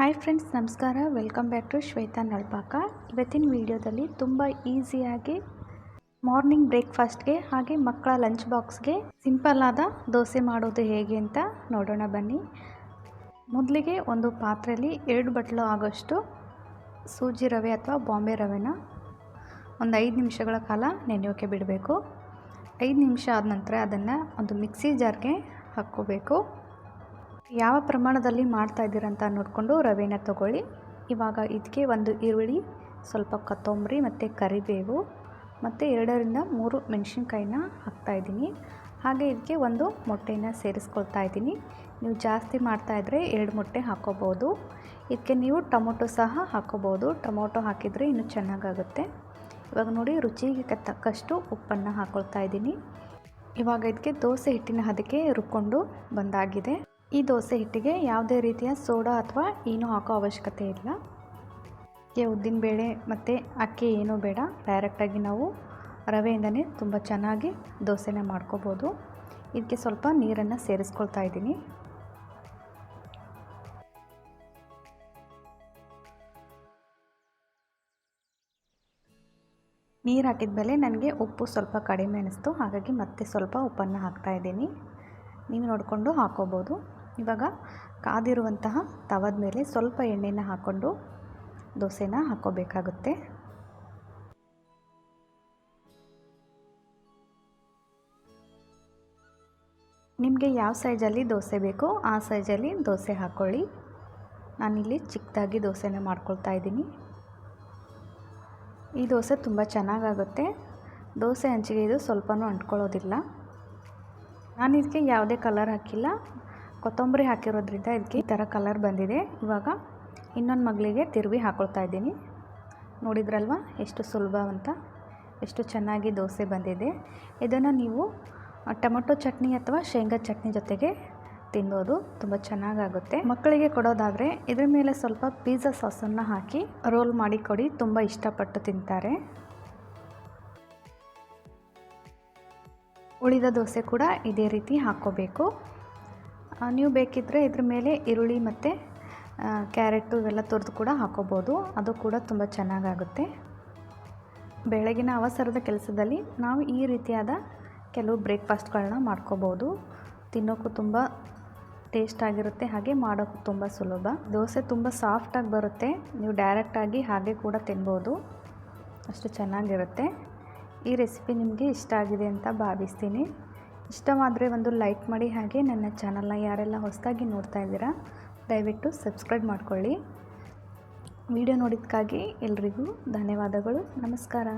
Hi friends ನಮಸ್ಕಾರ. Welcome back to Shweta Nalpaka. ಇವತ್ತಿನ ವಿಡಿಯೋದಲ್ಲಿ ತುಂಬ ಈಸಿಯಾಗಿ ಮಾರ್ನಿಂಗ್ ಬ್ರೇಕ್ಫಾಸ್ಟ್ಗೆ ಹಾಗೆ ಮಕ್ಕಳ ಲಂಚ್ ಬಾಕ್ಸ್ಗೆ ಸಿಂಪಲ್ ಆದ ದೋಸೆ ಮಾಡೋದು ಹೇಗೆ ಅಂತ ನೋಡೋಣ ಬನ್ನಿ. ಮೊದಲಿಗೆ ಒಂದು ಪಾತ್ರೆಯಲ್ಲಿ ಎರಡು ಬಟ್ಲು ಆಗೋಷ್ಟು ಸೂಜಿ ರವೆ ಅಥವಾ ಬಾಂಬೆ ರವೆನ ಒಂದು ಐದು ನಿಮಿಷಗಳ ಕಾಲ ನೆನೆಯೋಕೆ ಬಿಡಬೇಕು. ಐದು ನಿಮಿಷ ಆದ ನಂತರ ಅದನ್ನು ಒಂದು ಮಿಕ್ಸಿ ಜಾರ್ಗೆ ಹಾಕ್ಕೋಬೇಕು. ಯಾವ ಪ್ರಮಾಣದಲ್ಲಿ ಮಾಡ್ತಾ ಇದ್ದೀರಂತ ನೋಡಿಕೊಂಡು ರವೆನ ತಗೊಳ್ಳಿ. ಇವಾಗ ಇದಕ್ಕೆ ಒಂದು ಈರುಳ್ಳಿ, ಸ್ವಲ್ಪ ಕೊತ್ತಂಬರಿ ಮತ್ತು ಕರಿಬೇವು ಮತ್ತು ಎರಡರಿಂದ ಮೂರು ಮೆಣಸಿನ್ಕಾಯಿನ ಹಾಕ್ತಾಯಿದ್ದೀನಿ ಹಾಗೆ ಇದಕ್ಕೆ ಒಂದು ಮೊಟ್ಟೆನ ಸೇರಿಸ್ಕೊಳ್ತಾ ಇದ್ದೀನಿ. ನೀವು ಜಾಸ್ತಿ ಮಾಡ್ತಾಯಿದ್ರೆ ಎರಡು ಮೊಟ್ಟೆ ಹಾಕೋಬೋದು. ಇದಕ್ಕೆ ನೀವು ಟೊಮೊಟೊ ಸಹ ಹಾಕೋಬೋದು. ಟೊಮೊಟೊ ಹಾಕಿದರೆ ಇನ್ನೂ ಚೆನ್ನಾಗಾಗುತ್ತೆ. ಇವಾಗ ನೋಡಿ ರುಚಿಗೆ ತಕ್ಕಷ್ಟು ಉಪ್ಪನ್ನು ಹಾಕ್ಕೊಳ್ತಾ ಇದ್ದೀನಿ. ಇವಾಗ ಇದಕ್ಕೆ ದೋಸೆ ಹಿಟ್ಟಿನ ಹದಕ್ಕೆ ರುಬ್ಕೊಂಡು ಬಂದಾಗಿದೆ. ಈ ದೋಸೆ ಹಿಟ್ಟಿಗೆ ಯಾವುದೇ ರೀತಿಯ ಸೋಡಾ ಅಥವಾ ಏನೂ ಹಾಕೋ ಅವಶ್ಯಕತೆ ಇಲ್ಲ. ಉದ್ದಿನ ಬೇಳೆ ಮತ್ತು ಅಕ್ಕಿ ಏನೂ ಬೇಡ. ಡೈರೆಕ್ಟಾಗಿ ನಾವು ರವೆಯಿಂದನೇ ತುಂಬ ಚೆನ್ನಾಗಿ ದೋಸೆನ ಮಾಡ್ಕೋಬೋದು. ಇದಕ್ಕೆ ಸ್ವಲ್ಪ ನೀರನ್ನು ಸೇರಿಸ್ಕೊಳ್ತಾ ಇದ್ದೀನಿ. ನೀರು ಹಾಕಿದ ಮೇಲೆ ನನಗೆ ಉಪ್ಪು ಸ್ವಲ್ಪ ಕಡಿಮೆ ಅನ್ನಿಸ್ತು ಹಾಗಾಗಿ ಮತ್ತೆ ಸ್ವಲ್ಪ ಉಪ್ಪನ್ನು ಹಾಕ್ತಾ ಇದ್ದೀನಿ. ನೀವು ನೋಡಿಕೊಂಡು ಹಾಕೋಬೋದು. ಇವಾಗ ಕಾದಿರುವಂತಹ ತವದ ಮೇಲೆ ಸ್ವಲ್ಪ ಎಣ್ಣೆನ ಹಾಕ್ಕೊಂಡು ದೋಸೆನ ಹಾಕ್ಕೋಬೇಕಾಗುತ್ತೆ. ನಿಮಗೆ ಯಾವ ಸೈಜಲ್ಲಿ ದೋಸೆ ಬೇಕೋ ಆ ಸೈಜಲ್ಲಿ ದೋಸೆ ಹಾಕ್ಕೊಳ್ಳಿ ನಾನಿಲ್ಲಿ ಚಿಕ್ಕದಾಗಿ ದೋಸೆನ ಮಾಡ್ಕೊಳ್ತಾ ಇದ್ದೀನಿ. ಈ ದೋಸೆ ತುಂಬ ಚೆನ್ನಾಗಾಗುತ್ತೆ. ದೋಸೆ ಹಂಚಿಗೆ ಇದು ಸ್ವಲ್ಪನೂ ಅಂಟ್ಕೊಳ್ಳೋದಿಲ್ಲ. ನಾನು ಇದಕ್ಕೆ ಯಾವುದೇ ಕಲರ್ ಹಾಕಿಲ್ಲ. ಕೊತ್ತಂಬರಿ ಹಾಕಿರೋದ್ರಿಂದ ಇದಕ್ಕೆ ಈ ಥರ ಕಲರ್ ಬಂದಿದೆ. ಇವಾಗ ಇನ್ನೊಂದು ಮಗಳಿಗೆ ತಿರುವಿ ಹಾಕ್ಕೊಳ್ತಾ ಇದ್ದೀನಿ. ನೋಡಿದ್ರಲ್ವ? ಎಷ್ಟು ಸುಲಭ ಅಂತ. ಎಷ್ಟು ಚೆನ್ನಾಗಿ ದೋಸೆ ಬಂದಿದೆ. ಇದನ್ನು ನೀವು ಟೊಮೊಟೊ ಚಟ್ನಿ ಅಥವಾ ಶೇಂಗಾ ಚಟ್ನಿ ಜೊತೆಗೆ ತಿನ್ನೋದು ತುಂಬ ಚೆನ್ನಾಗಾಗುತ್ತೆ. ಮಕ್ಕಳಿಗೆ ಕೊಡೋದಾದರೆ ಇದ್ರ ಮೇಲೆ ಸ್ವಲ್ಪ ಪಿಜ್ಜಾ ಸಾಸನ್ನು ಹಾಕಿ ರೋಲ್ ಮಾಡಿ ಕೊಡಿ. ತುಂಬ ಇಷ್ಟಪಟ್ಟು ತಿಂತಾರೆ. ಉಳಿದ ದೋಸೆ ಕೂಡ ಇದೇ ರೀತಿ ಹಾಕ್ಕೋಬೇಕು. ನೀವು ಬೇಕಿದ್ದರೆ ಇದ್ರ ಮೇಲೆ ಈರುಳ್ಳಿ ಮತ್ತು ಕ್ಯಾರೆಟು ಇವೆಲ್ಲ ತುರಿದು ಕೂಡ ಹಾಕೋಬೋದು. ಅದು ಕೂಡ ತುಂಬ ಚೆನ್ನಾಗಾಗುತ್ತೆ. ಬೆಳಗಿನ ಅವಸರದ ಕೆಲಸದಲ್ಲಿ ನಾವು ಈ ರೀತಿಯಾದ ಕೆಲವು ಬ್ರೇಕ್ಫಾಸ್ಟ್ಗಳನ್ನ ಮಾಡ್ಕೋಬೋದು. ತಿನ್ನೋಕ್ಕೂ ತುಂಬ ಟೇಸ್ಟ್ ಆಗಿರುತ್ತೆ, ಹಾಗೆ ಮಾಡೋಕ್ಕೂ ತುಂಬ ಸುಲಭ. ದೋಸೆ ತುಂಬ ಸಾಫ್ಟಾಗಿ ಬರುತ್ತೆ. ನೀವು ಡೈರೆಕ್ಟಾಗಿ ಹಾಗೆ ಕೂಡ ತಿನ್ಬೋದು. ಅಷ್ಟು ಚೆನ್ನಾಗಿರುತ್ತೆ. ಈ ರೆಸಿಪಿ ನಿಮಗೆ ಇಷ್ಟ ಆಗಿದೆ ಅಂತ ಭಾವಿಸ್ತೀನಿ. ಇಷ್ಟವಾದರೆ ಒಂದು ಲೈಕ್ ಮಾಡಿ ಹಾಗೆ ನನ್ನ ಚಾನಲ್ನ ಯಾರೆಲ್ಲ ಹೊಸದಾಗಿ ನೋಡ್ತಾ ಇದ್ದೀರಾ, ದಯವಿಟ್ಟು ಸಬ್ಸ್ಕ್ರೈಬ್ ಮಾಡ್ಕೊಳ್ಳಿ. ವಿಡಿಯೋ ನೋಡಿದ್ದಕ್ಕಾಗಿ ಎಲ್ರಿಗೂ ಧನ್ಯವಾದಗಳು. ನಮಸ್ಕಾರ.